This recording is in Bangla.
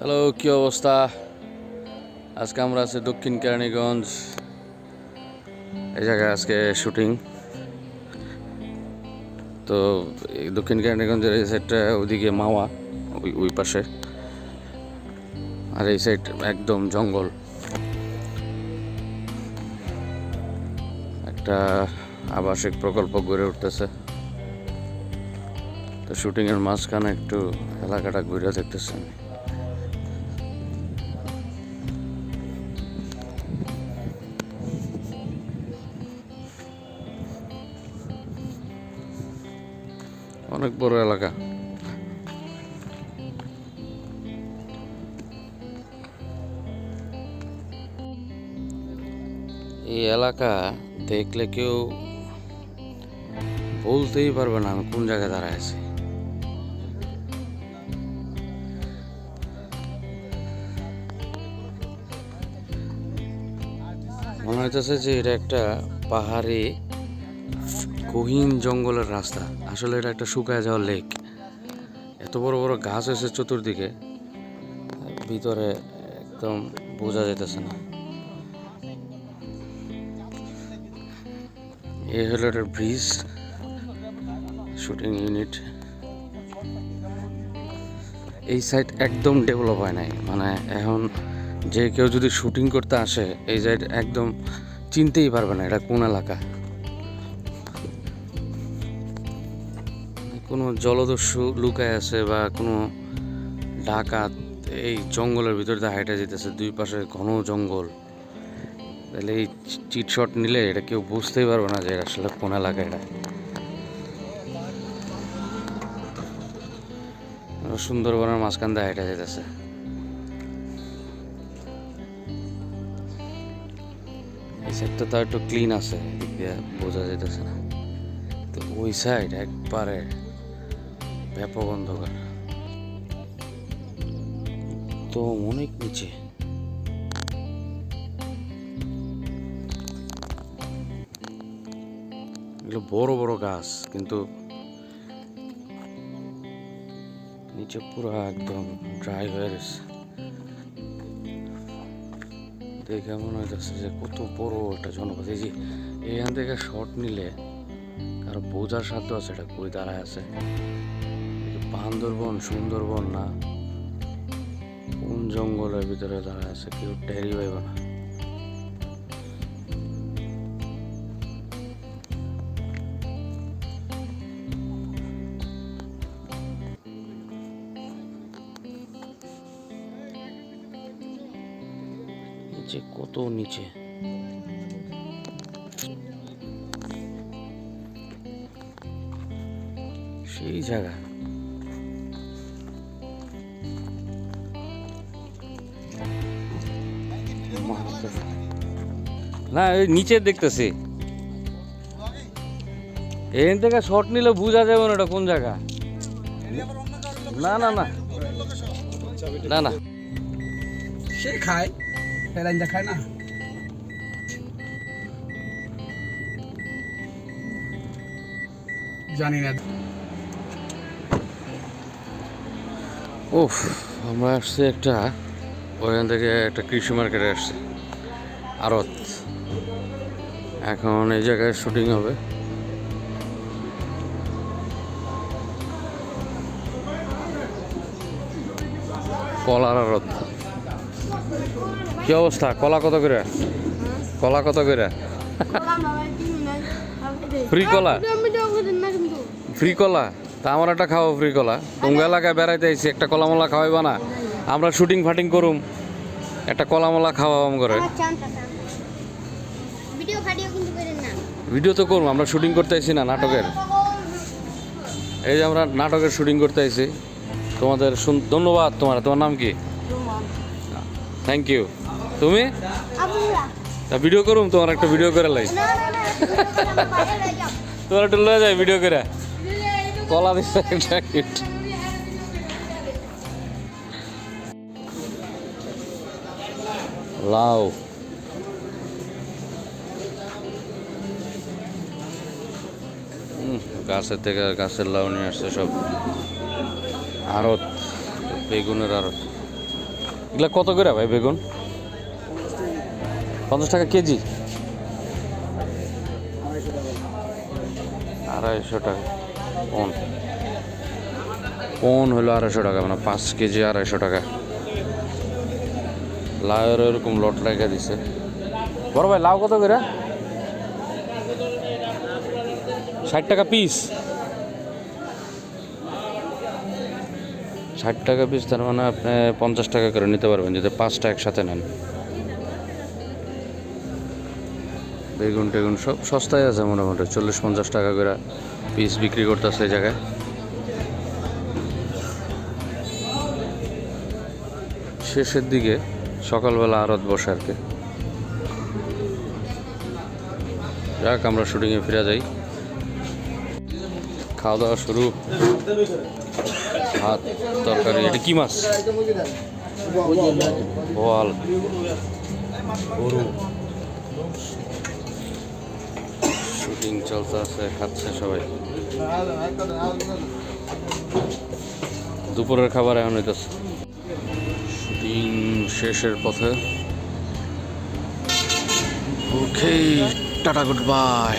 হ্যালো, কি অবস্থা? আজকে আমরা আছি দক্ষিণ কেরানীগঞ্জ। এই জায়গায় আজকে শুটিং। তো দক্ষিণ কেরানীগঞ্জের এই সাইডটা ওইদিকে মাওয়া, ওই ওই পাশে। আর এই সাইড একদম জঙ্গল। একটা আবাসিক প্রকল্প গড়ে উঠতেছে। তো শুটিংয়ের মাঝখানে একটু এলাকাটা ঘুরে দেখতেছেন অনেক বড় এলাকা। এই এলাকা দেখলে কেউ বলতেই পারবে না আমি কোন জায়গায় দাঁড়ায় আছি। মনে হইতেছে যে এটা একটা পাহাড়ি গহীন জঙ্গলের রাস্তা। আসলে এটা একটা শুকায় যাওয়া লেক এত বড় বড় গাছ হয়েছে চতুর্দিকে, ভিতরে একদম বোঝা যাইতেছে না। এই হলো একটা ব্রিজ শুটিং ইউনিট এই সাইড একদম ডেভেলপ হয় নাই। মানে এখন যে কেউ যদি শুটিং করতে আসে, এই সাইড একদম চিনতেই পারবে না এটা কোন এলাকা। কোনো জলদস্যু লুকায় আছে বা কোনো ডাকাত এই জঙ্গলের ভিতর দিয়ে হাইটা যেতেছে, দুই পাশে ঘন জঙ্গল, তাহলে এই চিট শট নিলে এটা কেউ বুঝতেই পারবে না যে এটা আসলে কোন এলাকা এটা সুন্দরবনের মাঝখান দিয়ে হাইটা যেতেছে। এই সাইডটা তো একটু ক্লিন আছে বোঝা যেতেছে না। তো ওই সাইড একবারে ব্যাপক অন্ধকার। তো অনেক নিচে এগুলো বড় বড় গাছ, কিন্তু নিচে পুরো একদম ড্রাই হয়ে গেছে দেখে মনে হইতেছে যে কত বড় একটা জনপদ। এই যে এখান থেকে শর্ট নিলে কারও বোঝার সাধ্য আছে, এটা কই দাঁড়ায় আছে? বান্দরবন, সুন্দরবন না? কোন জঙ্গলের ভিতরে দাঁড়ায় আছে? কেউ টেরি পাইব না। কত নিচে। সেই জায়গা। না ওই নিচে দেখতেছি। এখান থেকে শর্ট নিলে বোঝা যাবে না এটা কোন জায়গা। না না না। না না। সে খায় ফেরাইন্দা খায় না। জানি না। উফ আমরা আসছি একটা ওইখান থেকে একটা কৃষি মার্কেটে আসছি, আড়ত। এখন এই জায়গায় শুটিং হবে। কলার আড়ত। কি অবস্থা? কলা কত করে? কলা কত করে? ফ্রি কলা? ফ্রি কলা? তা আমার একটা খাওয়া ফ্রি কলা। তোমরা এলাকায় বেড়াইতে আইছি, একটা কলা মলা খাওয়াইবা না। আমরা শুটিং ফাটিং করুম একটা কলা মলা খাওয়াবাম করে। ভিডিও কিন্তু করেন না। ভিডিও তো করব আমরা শুটিং করতে আইছি না নাটকের। এই যে আমরা নাটকের শুটিং করতে আইছি। তোমাদের ধন্যবাদ তোমার তোমার নাম কি? থ্যাংক ইউ তুমি? তা ভিডিও করুম তোমার একটা ভিডিও করে লাই। তোমার একটু লয়ে যায় ভিডিও করে। কলা দিচ্ছে লাউ গাছের থেকে গাছের লাউ নিয়ে আসছে সব। আড়ত, বেগুনের আড়ত। এগুলা কত করে ভাই বেগুন? পঞ্চাশ টাকা কেজি? আড়াইশো টাকা। পন। পন হলো আড়াইশো টাকা মানে পাঁচ কেজি আড়াইশো টাকা। লাউয়ের এরকম লট রেখে দিছে। বড় ভাই, লাউ কত করে? ষাট টাকা পিস ষাট টাকা পিস তার মানে আপনি পঞ্চাশ টাকা করে নিতে পারবেন যদি পাঁচটা একসাথে নেন। বেগুন টেগুন সব সস্তায় আছে মোটামুটি চল্লিশ পঞ্চাশ টাকা করে পিস বিক্রি করতেছে এই জায়গায়। শেষের দিকে সকালবেলা আরত বসে আর কি। যাক, আমরা শুটিংয়ে ফিরে যাই। খাওয়া দাওয়া শুরু। ভাত, তরকারি, এটা কি মাছ? বোয়াল। গরু। শুটিং চলতে আছে, খাচ্ছে সবাই। দুপুরের খাবার এখন হইতেছে। শুটিং শেষের পথে। ওকে টাটা গুড বাই